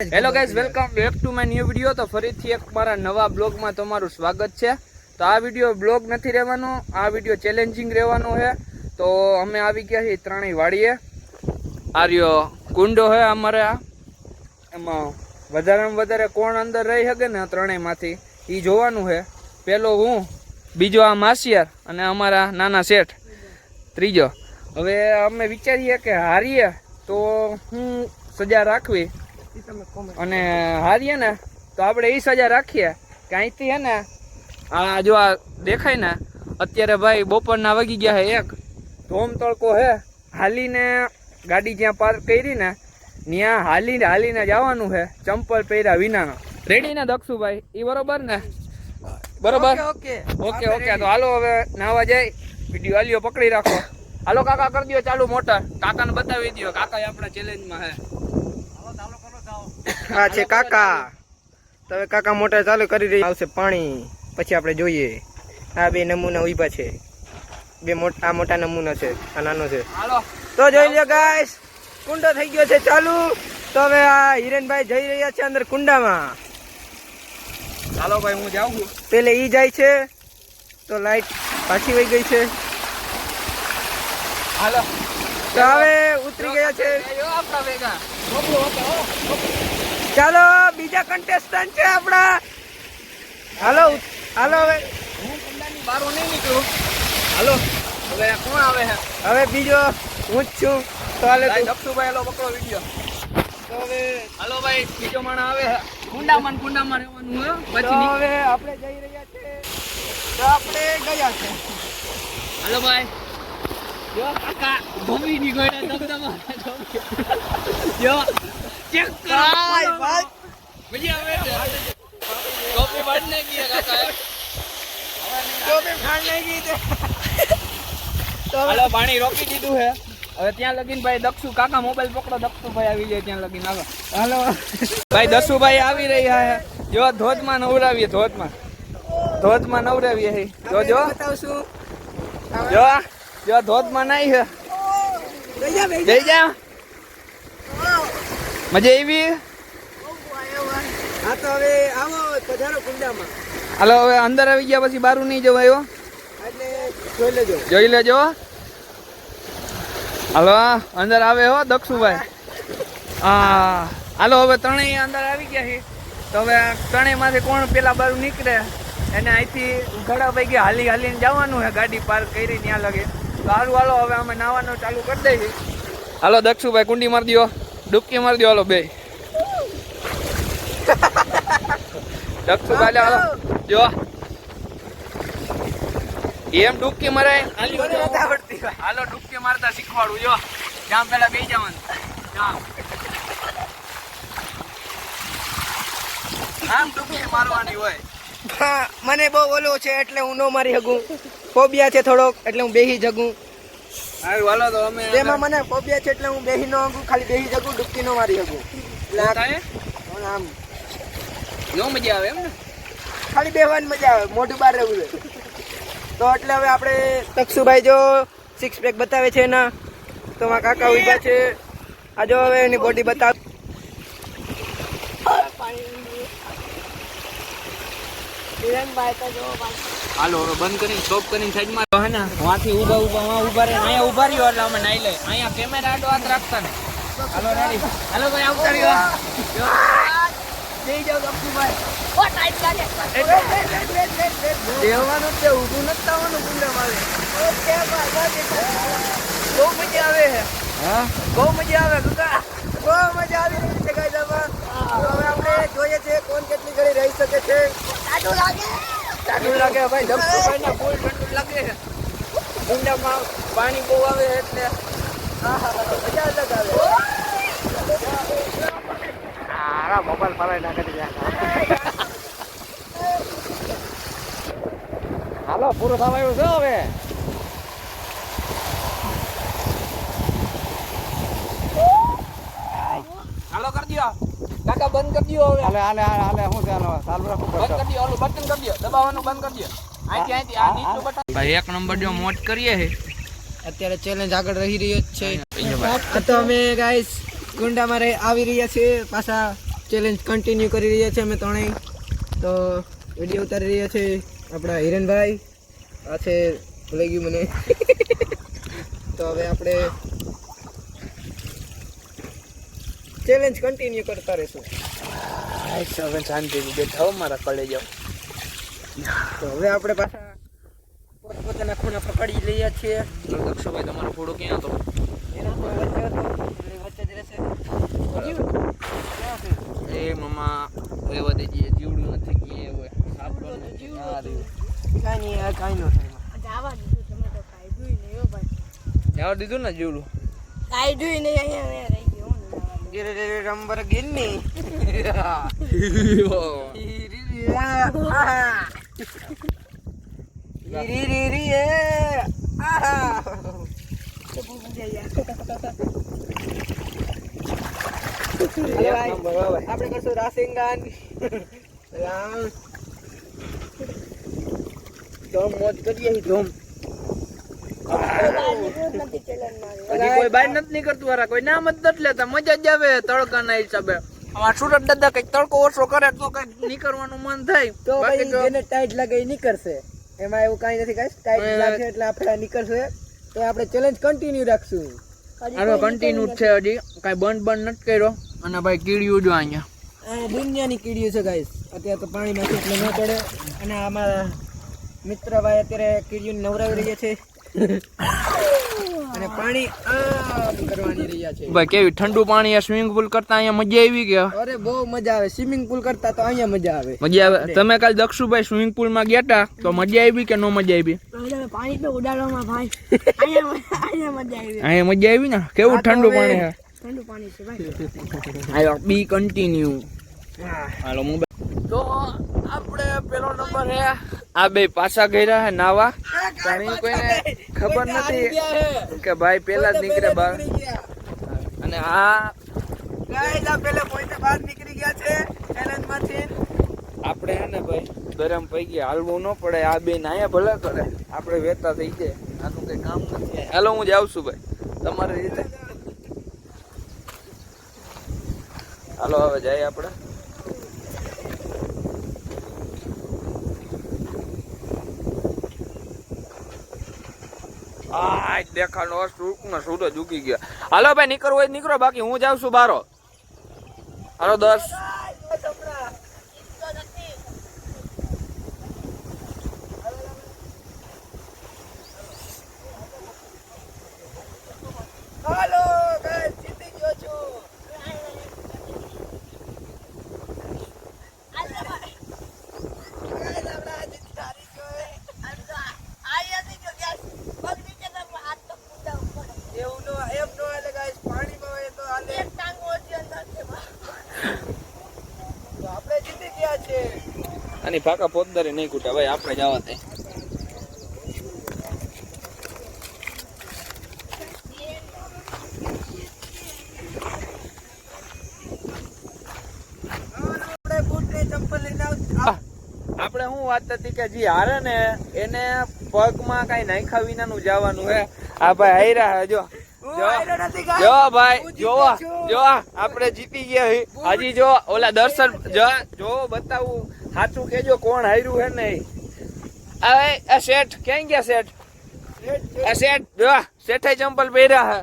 Hello guys welcome back to my new video તો ફરીથી એક મારા નવા બ્લોગમાં તમારું સ્વાગત છે. તો આ વીડિયો બ્લોગ નથી રહેવાનો, આ વીડિયો ચેલેન્જિંગ રહેવાનો છે. તો અમે આવી ગયા છીએ ત્રણેય વાડીએ. આર્યો કુંડો છે અમારે આ. એમાં વધારેમાં વધારે કોણ અંદર રહી શકે ને ત્રણેયમાંથી એ જોવાનું છે. પેલો હું, બીજો આ માસિયાર અને અમારા નાના શેઠ, ત્રીજો. હવે અમે વિચારીએ કે હારીએ તો હું સજા રાખવી. અને હારીએ ને તો આપણે એ સજા રાખીએ કે અહીંથી હે ને આ જો આ દેખાય ને અત્યારે ભાઈ બપોરના વાગી ગયા હે એક ધોમ તડકો હે. હાલીને ગાડી જ્યાં પાર્ક કરી ને ત્યાં હાલીને હાલીને જવાનું છે ચંપલ પહેર્યા વિનાનો. રેડી ને દક્ષુભાઈ એ બરોબર ને? બરોબર? ઓકે ઓકે ઓકે તો હાલો હવે નાવા જાય વીડિયો હાલીઓ પકડી રાખો. હાલો કાકા કરી દો ચાલુ મોટર. કાકાને બતાવી દો કાકા આપણા ચેલેન્જમાં હે. આ છે કાકા. તો કાકા મોટર ચાલુ કરી રહી આવશે પાણી. પછી આપણે જોઈએ. આ બે નમૂના ઊભા છે. બે મોટા આ મોટા નમૂના છે. આ નાનો છે. તો જોઈ લો ગાઈસ કુંડો થઈ ગયો છે ચાલુ. તો હવે આ હિરેનભાઈ જઈ રહ્યા છે અંદર કુંડામાં. ચાલો ભાઈ હું જાઉં છું. પેલે ઈ જાય છે. તો લાઈટ પાછી વહી ગઈ છે. હાલો. તો હવે ઉતરી ગયા છે. ચાલો બીજા કન્ટેસ્ટન્ટ છે આપણા. હાલો હાલો હવે. હું કુંડાની બહાર નહીં નીકળું હાલો. હવે કોણ આવે છે હવે બીજો હું જ છું. તો હાલે દક્ષુભાઈ હાલો પકડો વીડિયો તો હવે હાલો ભાઈ બીજો માણસ આવે. કુંડામાં કુંડામાં રહેવાનું હે. પછી હવે આપણે જઈ રહ્યા છે. તો આપણે ગયા છે. હાલો ભાઈ. જો કાકા ભમી ની ગોળા દબદબા જો ચેક કરો ભાઈ, ભાઈ. મજા આવે છે. કોપી બાદ ને ગયા કાકા બે ખાણ નહીં ગઈ તે હવે હાલો પાણી રોકી દીધું છે. હવે ત્યાં લગીન ભાઈ દક્ષુ કાકા મોબાઈલ પકડો દક્ષુભાઈ આવી જાય ત્યાં લગીન. હાલો. હાલો. ભાઈ દસુભાઈ આવી રહ્યા છે. જો ધોધમાં નવરાવીએ ધોધમાં. ધોધમાં નવરાવીએ છે. જો જો. બતાવશું. જો જો ધોધમાં નહીં હે જઈ જા. જઈ જા. મજા આવી? હા તો હવે આવો પધારો કુંડામાં. હાલો હવે અંદર આવી ગયા પછી બારું નહીં જવાયો એટલે જોઈ લેજો. જોઈ લેજો હાલો અંદર આવે હો દક્ષુભાઈ. હા હાલો હવે ત્રણેય અંદર આવી ગયા છે. તો હવે ત્રણેયમાંથી કોણ પેલા બારું નીકળે? એને અહીંથી ઘડા ભાઈ ગયા હાલી હાલીને જવાનું છે ગાડી પાર્ક કરી ત્યાં લગે. તો સારું હાલો હવે અમે નાવાનું ચાલુ કરી દઈએ. હાલો દક્ષુભાઈ કુંડી મારી દો ડૂબકી મારી દો હાલો બે. હાલો. જો. એમ ડૂબકી મરાય હાલી ડૂબકી મારતા શીખવાડું જો. જામ પેલા બે જવાનું. જામ. આમ ડૂબકી મારવાની હોય. હા મને બહુ ઓલો છે એટલે હું ન મારી શકું. ફોબિયા છે થોડોક એટલે હું બેહી જગું હારું હાલો તો અમે તેમાં મને ફોબિયા છે એટલે હું બેહી ન ખાલી બેહી શકું ડૂબકી નો મારી શકું. એટલે આમ. નો મજા આવે એમ ને? ખાલી બેહવાની મજા આવે મોઢું બહાર રહેવું છે. તો એટલે હવે આપણે તક્ષુભાઈ જો સિક્સ પેક બતાવે છે એના. તો મારા કાકા ઊભા છે. આ જો હવે એની બોડી બતાવ હાલો હવે બંધ કરીને સ્ટોપ કરીને સાઈડમાં હે ને? વાથી ઊભા ઊભા વાં ઊભા રહે. અહીંયા ઊભા રહ્યો એટલે અમે નાઈ લે અહીંયા કેમેરા આડો હાથ રાખતા ને. હાલો રેડી હાલો ભાઈ આવતા રહ્યો જઈ જાઓ દક્ષુભાઈ દેવાનું છે ઊભું નથી થવાનું કુંડામાં બહુ મજા આવે હા. બહુ મજા આવે કાકા. બહુ મજા આવી રહી છે તો હવે આપણે જોઈએ છે કોણ કેટલી ઘડી રહી શકે છે. સાચું લાગે. ભાઈ દક્ષુભાઈ ને ફૂલ ઠંડુ લાગે. છે ઊંડામાં પાણી બહુ આવે એટલે મજા અલગ આવે. મોબાઈલ ફરાય નાખે છે હાલો પૂરો થવા આવ્યો છે હવે હાલો કરી દો કાકા બંધ કરી દો હવે. હાલે હાલે હાલે હાલે હું છે ચાલુ રાખો બંધ કરી દો ઓલું બટન કરી દો દબાવવાનું બંધ કરી દો અહીંથી અહીંથી આ નીચલું બટન. ભાઈ એક નંબર જો મોજ કરીએ છે અત્યારે ચેલેન્જ આગળ રહી રહ્યો જ છે. તો અમે ગાઈસ ગુંડામાં રહી આવી રહ્યા છીએ પાછા ચેલેન્જ કન્ટિન્યુ કરી રહ્યા છીએ અમે ત્રણેય. તો વીડિયો ઉતારી રહ્યા છે આપણા હિરેનભાઈ. આ છે ભૂલાઈ ગયું મને. તો હવે આપણે ચેલેન્જ કન્ટિન્યુ કરતા રહેશું. હવે શાંતિથી બેઠા મારા કોલેજ. તો હવે આપણે પાછા પોતપોતાના ખૂણા પકડી લઈએ છીએ. દક્ષુભાઈ તમારો ફોટો ક્યાં હતો? એનો પણ વચ્ચે વચ્ચે જ રહેશે. ક્યાં છે એ મમ્મા એવા જીવડું નથી કે હોય સાપડો નથી. આ રહ્યું? કાંઈ નહીં કાંઈ ન થાય. હો જવા દીધું ને જીવડું? કાઢ્યું નહીં અહીંયા. અહીંયા રહી ગયો હું જવા દઉં. ગિરે રે રે રંબર ગિરની રી રી રી એ આહા તો બહુ મજા આવી અરે ભાઈ, આપણે કરશું રાસિંગાન રામ ધોમ મોજ કરીએ છીએ, ધોમ હજી કોઈ બાય નથી નીકળતું હારા. કોઈ નામ જ નથી લેતા. મજા જ આવે તડકાના હિસાબે. અમાર સુરત દાદા કંઈક તડકો ઓછો કરે તો કંઈક નીકળવાનું મન થાય. તો ભાઈ જેને ટાઈટ લાગે એ નીકળશે. એમાં એવું કઈ નથી કઈ ટાઈટ લાગશે એટલે આપણે નીકળશે. તો આપણે ચેલેન્જ કન્ટિન્યુ રાખશું. હવે કન્ટિન્યુ છે હજી. કાંઈ બંધ બંધ નથી કર્યો. અને ભાઈ કીડિયું જો અહીંયા. આ દુનિયાની કીડીઓ છે ગાઈસ અત્યારે તો પાણીમાં એટલે ન ચડે. અને અમારા મિત્રભાઈ અત્યારે કીડીઓને નવરાવી રહ્યા છે. અને પાણી આમ કરવાની રહ્યા છે. ભાઈ કેવી ઠંડુ પાણી આ સ્વિમિંગ પુલ કરતા અહીંયા મજા આવી કે અરે બહુ મજા આવે. સ્વિમિંગ પુલ કરતા તો અહીંયા મજા આવે. મજા આવે. તમે કાલ દક્ષુભાઈ સ્વિમિંગ પુલમાં ગયા હતા તો મજા આવી કે નો મજા આવી? પાણી તો ઉડાડવામાં ભાઈ. અહીંયા મજા આવી. અહીંયા મજા આવી ને? કેવું ઠંડુ પાણી છે? ઠંડુ પાણી છે ભાઈ. હાલો બી કન્ટિન્યુ હાલો મોબાઈલ તો આપણે પેલો નંબર હે. આ બે પાછા ગયા હે નાવા. પણ કોઈને ખબર નથી કે ભાઈ પેલા જ નીકળે બહાર અને આ Guys, આ પેલા પોઈન્ટ બહાર નીકળી ગયા છે આપણે હે ને ભાઈ ગરમ પૈકી હાલવું ન પડે. આ બે નાયા ભલે કરે. આપણે વેતા થઈ જાય આનું કઈ કામ નથી. હાલો હું જાઉં છું ભાઈ. તમારી રીતે. હાલો હવે જઈએ આપણે. આ દેખાનો સૂકનો સૂરજ ઉગી ગયા. હાલો ભાઈ, નીકળવું હોય નીકળો, બાકી હું જાઉં છું બારો. હાલો, દસ હાલો guys, જીતી ગયો છું Guys, આપણે આ જીત હારી ગયો. એવું નો એમ નો હાલે guys, પાણીમાં હોય તો હાલે. તો આપણે જીતી ગયા છે આની પાકા પોતદારી નહીં કૂટા ભાઈ આપણે જવા દે. આપણે શું વાત હતી કે જે હારે ને એને પગમાં કઈ નાખ્યા વિનાનું જવાનું હે. આ ભાઈ હાયરા હે જો. જો. ભાઈ જો જો આપણે જીતી ગયા. હજી જો ઓલા દર્શન જો જો બતાવું. સાચું કેજો કોણ હાર્યું હે નહીં? હવે આ શેઠ ક્યાં ગયા શેઠ? આ શેઠ જો શેઠે ચંપલ પહેર્યા હે.